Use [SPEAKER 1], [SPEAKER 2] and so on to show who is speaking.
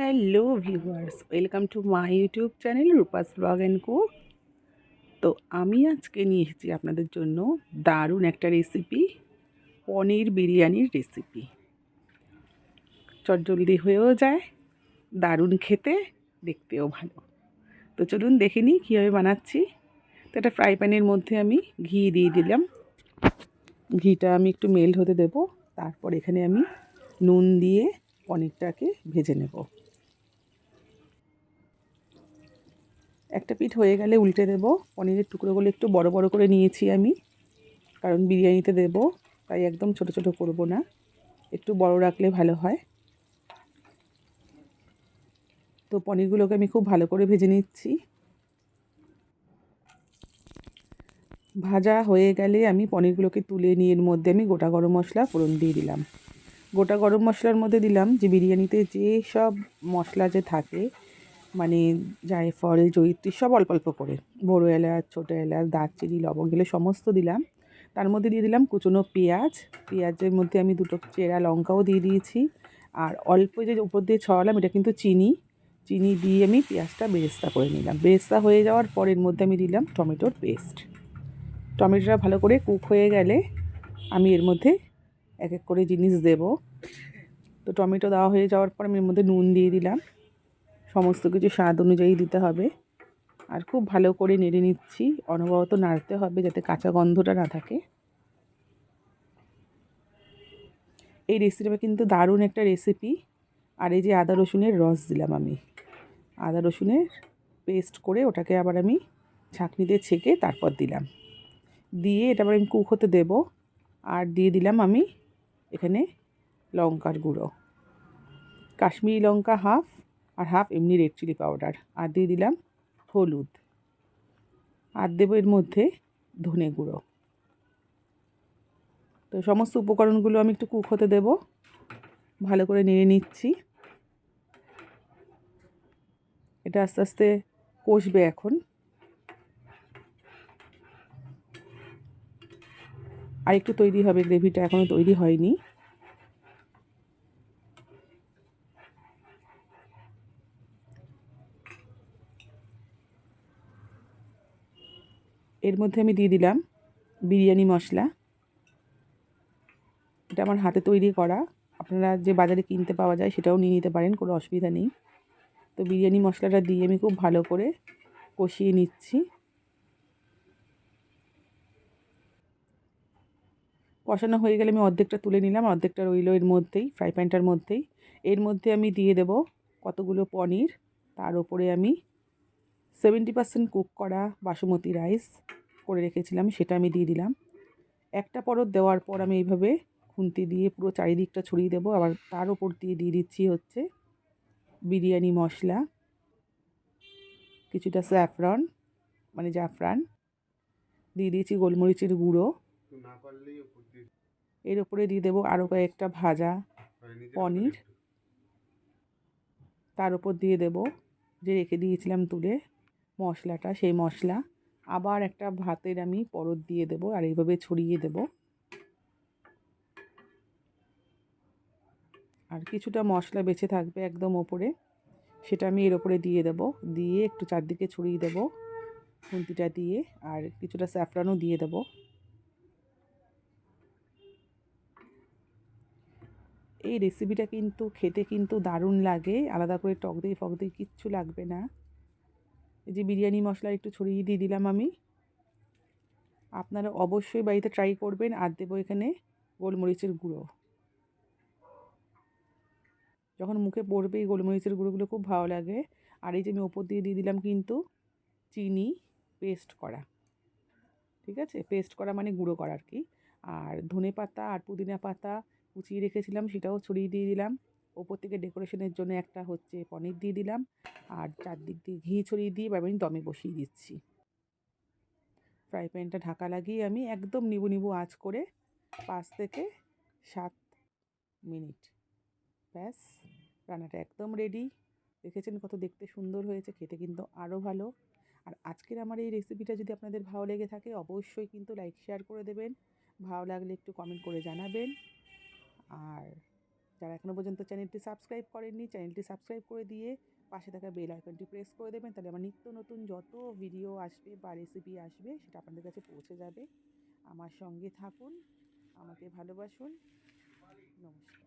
[SPEAKER 1] Hello viewers, welcome to my YouTube channel Rupa's blog and co. তো আমি আজকে নিয়ে এসেছি আপনাদের জন্য দারুণ একটা রেসিপি পনির বিরিয়ানির রেসিপি চটজলদি হয়েও যায়, দারুণ খেতে, দেখতেও ভালো। তো চলুন দেখে নিই কীভাবে বানাচ্ছি। তো একটা ফ্রাই প্যানের মধ্যে আমি ঘি দিয়ে দিলাম। ঘিটা আমি একটু মেল্ট হতে দেব, তারপর এখানে আমি নুন দিয়ে পনিরটাকে ভেজে নেব। একটা পিঠ হয়ে গেলে উল্টে দেব। পনিরের টুকরোগুলো একটু বড় বড় করে নিয়েছি আমি, কারণ বিরিয়ানিতে দেব, তাই একদম ছোট ছোট করব না। একটু বড় রাখলে ভালো হয়। তো পনিরগুলোকে আমি খুব ভালো করে ভেজে নিচ্ছি। ভাজা হয়ে গেলে আমি পনিরগুলোকে তুলে নিয়ে এর মধ্যে আমি গোটা গরম মশলা ফোড়ন দিয়ে দিলাম। গোটা গরম মশলার মধ্যে দিলাম যে বিরিয়ানিতে যে সব মশলা যে থাকে মানে জায়ফল জয়িত্রী সব অল্প অল্প করে। বড়ো এলাচ, ছোটো এলাচ, দারচিনি, লবঙ্গ এগুলো সমস্ত দিলাম। তার মধ্যে দিয়ে দিলাম কুচনো পেঁয়াজ। পেঁয়াজের মধ্যে আমি দুটো চেরা লঙ্কাও দিয়ে দিয়েছি। আর অল্প যে উপর দিয়ে ছড়ালাম এটা কিন্তু চিনি। চিনি দিয়ে আমি পেঁয়াজটা বেরেস্তা করে নিলাম। বেরেস্তা হয়ে যাওয়ার পর এর মধ্যে আমি দিলাম টমেটোর পেস্ট। টমেটোটা ভালো করে কুক হয়ে গেলে আমি এর মধ্যে এক এক করে জিনিস দেব। তো টমেটো দেওয়া হয়ে যাওয়ার পর আমি এর মধ্যে নুন দিয়ে দিলাম। সমস্ত কিছু স্বাদ অনুযায়ী দিতে হবে। আর খুব ভালো করে নেড়ে নিচ্ছি। অনবরত নাড়তে হবে যাতে কাঁচা গন্ধটা না থাকে। এই রেসিপিটা কিন্তু দারুণ একটা রেসিপি আর এই যে আদা রসুনের রস দিলাম আমি। আদা রসুনের পেস্ট করে ওটাকে আবার আমি ছাঁকনিতে ছেঁকে তারপর দিলাম। দিয়ে এটা আবার আমি কুক হতে দেবো। আর দিয়ে দিলাম আমি এখানে লঙ্কার গুঁড়ো। কাশ্মীরি লঙ্কা হাফ আর হাফ এমনি রেড চিলি পাউডার আর দিয়ে দিলাম হলুদ। আর দেবো এর মধ্যে ধনে গুঁড়ো। তো সমস্ত উপকরণগুলো আমি একটু কুক হতে দেবো। ভালো করে নেড়ে নিচ্ছি। এটা আস্তে আস্তে কষবে এখন। আর একটু তৈরি হবে, গ্রেভিটা এখনও তৈরি হয়নি। এর মধ্যে আমি দিয়ে দিলাম বিরিয়ানি মশলা। এটা আমার হাতে তৈরি করা। আপনারা যে বাজারে কিনতে পাওয়া যায় সেটাও নিয়ে নিতে পারেন, কোনো অসুবিধা নেই। তো বিরিয়ানি মশলাটা দিয়ে আমি খুব ভালো করে কষিয়ে নিচ্ছি। কষানো হয়ে গেলে আমি অর্ধেকটা তুলে নিলাম, অর্ধেকটা রইল এর মধ্যেই, ফ্রাই প্যানটার মধ্যেই। এর মধ্যে আমি দিয়ে দেব কতগুলো পনির, তার ওপরে আমি সেভেন্টি পার্সেন্ট কুক করা বাসমতি রাইস করে রেখেছিলাম সেটা আমি দিয়ে দিলাম। একটা পরত দেওয়ার পর আমি এইভাবে খুন্তি দিয়ে পুরো চারিদিকটা ছড়িয়ে দেবো। আবার তার ওপর দিয়ে দিয়ে দিচ্ছি হচ্ছে বিরিয়ানি মশলা কিছুটা স্যাফরন মানে জাফরান দিয়ে দিয়েছি গোলমরিচের গুঁড়ো। এর ওপরে দিয়ে দেবো আরও কয়েকটা ভাজা পনির। তার উপর দিয়ে দেব যে রেখে দিয়েছিলাম তুলে। মশলাটা, সেই মশলা। আবার একটা ভাতের আমি পরত দিয়ে দেব আর এইভাবে ছড়িয়ে দেব। আর কিছুটা মশলা বেঁচে থাকবে একদম ওপরে, সেটা আমি এর ওপরে দিয়ে দেব। দিয়ে একটু চারদিকে ছড়িয়ে দেব খুন্তিটা দিয়ে, আর কিছুটা স্যাফরানও দিয়ে দেব। এই রেসিপিটা কিন্তু খেতে কিন্তু দারুণ লাগে। আলাদা করে টক দই, ফক দই কিচ্ছু লাগবে না। এই যে বিরিয়ানি মশলা একটু ছড়িয়ে দিয়ে দিলাম আমি। আপনারা অবশ্যই বাড়িতে ট্রাই করবেন। আর দেবো এখানে গোলমরিচের গুঁড়ো। যখন মুখে পড়বে এই গোলমরিচের গুঁড়োগুলো খুব ভালো লাগে। আর এই যে আমি ওপর দিয়ে দিয়ে দিলাম কিন্তু চিনি পেস্ট করা। ঠিক আছে? পেস্ট করা মানে গুঁড়ো করা আর কি। আর ধনে পাতা আর পুদিনা পাতা কুচিয়ে রেখেছিলাম, সেটাও ছড়িয়ে দিয়ে দিলাম। ওপর থেকে ডেকোরেশনের জন্য একটা হচ্ছে পনির দিয়ে দিলাম। আর চারদিক দিয়ে ঘি ছড়িয়ে দিয়ে এবার আমি দমে বসিয়ে দিচ্ছি। ফ্রাই প্যানটা ঢাকা লাগিয়ে আমি একদম নিবু নিবু আঁচ করে পাঁচ থেকে সাত মিনিট। ব্যাস, রান্নাটা একদম রেডি দেখেছেন কত দেখতে সুন্দর হয়েছে, খেতে কিন্তু আরও ভালো। আর আজকের আমার এই রেসিপিটা যদি আপনাদের ভালো লেগে থাকে, অবশ্যই কিন্তু লাইক শেয়ার করে দেবেন। ভালো লাগলে একটু কমেন্ট করে জানাবেন। আর যারা এখনও পর্যন্ত চ্যানেলটি সাবস্ক্রাইব করেননি, চ্যানেলটি সাবস্ক্রাইব করে দিয়ে পাশে থাকা বেল আইকনটি প্রেস করে দেবেন, তাহলে আমার নিত্য নতুন যত ভিডিও আসবে বা রেসিপি আসবে, সেটা আপনাদের কাছে পৌঁছে যাবে। আমার সঙ্গে থাকুন, আমাকে ভালোবাসুন। নমস্কার।